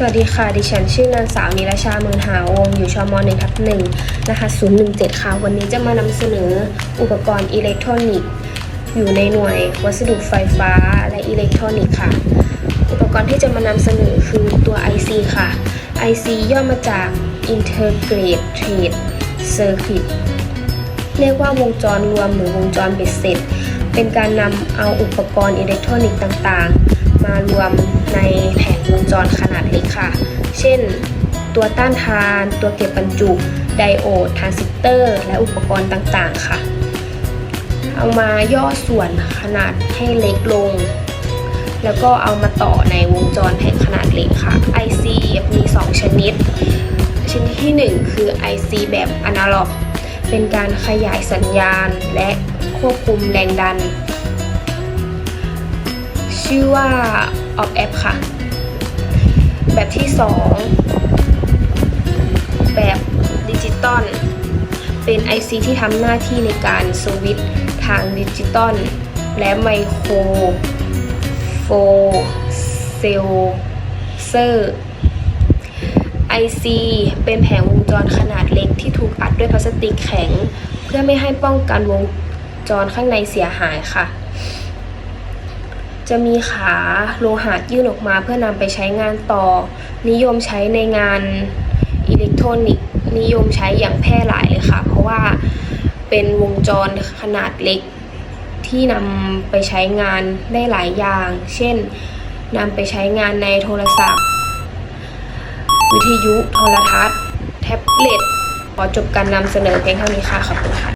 สวัสดีค่ะ ดิฉันชื่อนางสาวนิรชาเมืองหาวง อยู่ชม1ทับ1นะคะ017 ค่ะ วันนี้จะมานำเสนออุปกรณ์อิเล็กทรอนิกส์อยู่ในหน่วยวัสดุไฟฟ้าและอิเล็กทรอนิกส์ค่ะ อุปกรณ์ที่จะมานำเสนอคือตัว IC ค่ะ IC ย่อมาจาก Integrated Circuit เรียกว่าวงจรรวมหรือวงจรเบ็ดเสร็จ เป็นการนำเอาอุปกรณ์อิเล็กทรอนิกส์ต่างๆ มารวมในแผงวงจรขนาดเล็กค่ะ เช่น ตัวต้านทาน ตัวเก็บบรรจุ ไดโอด ทรานซิสเตอร์ และอุปกรณ์ต่างๆ ค่ะ เอามาย่อส่วนขนาดให้เล็กลง แล้วก็เอามาต่อในวงจรแผงขนาดเล็กค่ะ IC มี 2 ชนิด ชนิดที่ 1 คือ IC แบบอนาล็อก เป็นการขยายสัญญาณและควบคุมแรงดัน ชื่อว่า op amp ค่ะ ที่ 2 แบบดิจิตอลเป็น IC ที่ทำหน้าที่ในการสวิตช์ทางดิจิตอลและไมโครโฟเซลเซอร์ IC เป็นแผงวงจรขนาดเล็กที่ถูกอัดด้วยพลาสติกแข็ง เพื่อไม่ให้ป้องกันวงจรข้างในเสียหายค่ะ จะมีขาโลหะยื่นออกมาเพื่อนำไปใช้งานต่อ นิยมใช้ในงานอิเล็กทรอนิกส์นิยมใช้อย่างแพร่หลายเลยค่ะ เพราะว่าเป็นวงจรขนาดเล็กที่นำไปใช้งานได้หลายอย่าง เช่นนำไปใช้งานในโทรศัพท์ วิทยุโทรทัศน์ แท็บเล็ตขอจบการนำเสนอเพียงเท่านี้ค่ะ ขอบคุณค่ะ